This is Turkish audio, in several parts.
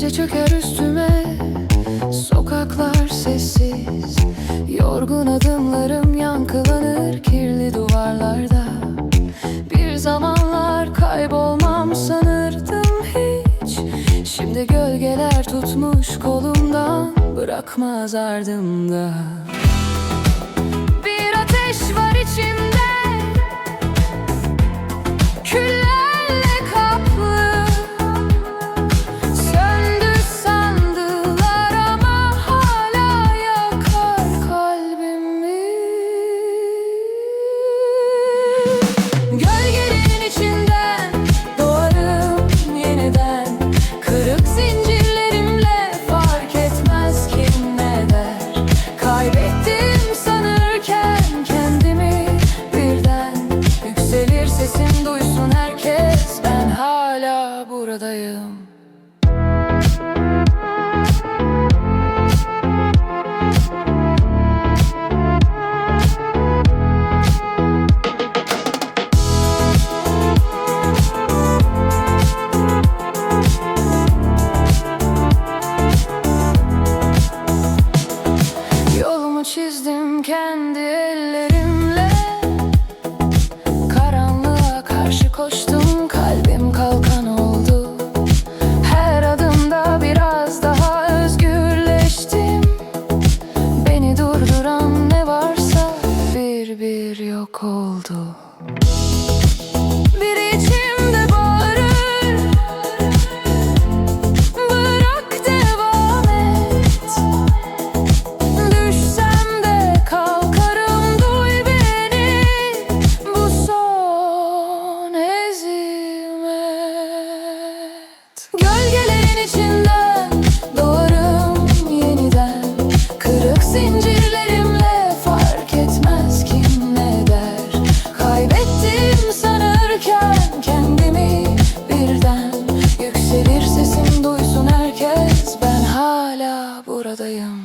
Gece çöker üstüme Sokaklar sessiz. Yorgun adımlarım yankılanır kirli duvarlarda. Bir zamanlar kaybolmam sanırdım hiç. Şimdi gölgeler tutmuş kolumdan Bırakmaz ardımda. Bir ateş var içimde. Küllerle çizdim kendi ellerimle. Karanlığa karşı koştum kalbim kalkan oldu. Her adımda biraz daha özgürleştim. Beni durduran ne varsa bir bir yok oldu buradayım.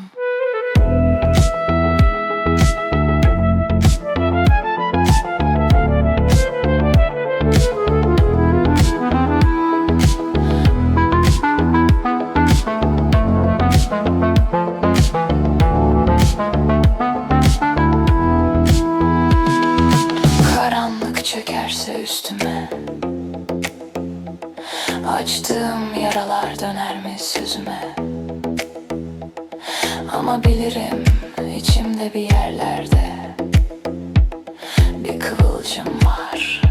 Karanlık çökerse üstüme. Açtığım yaralar döner mi sözüme Ama bilirim içimde bir yerlerde. Bir kıvılcım var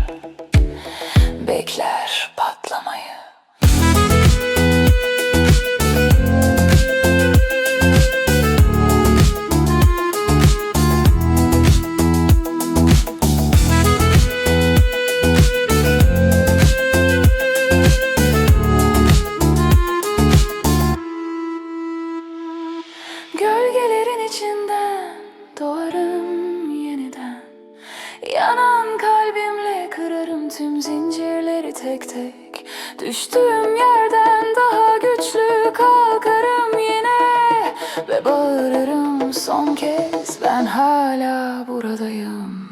Gölgelerin içinden doğarım yeniden. Yanan kalbimle kırarım tüm zincirleri tek tek. Düştüğüm yerden daha güçlü kalkarım yine. Ve bağırırım son kez ben hala buradayım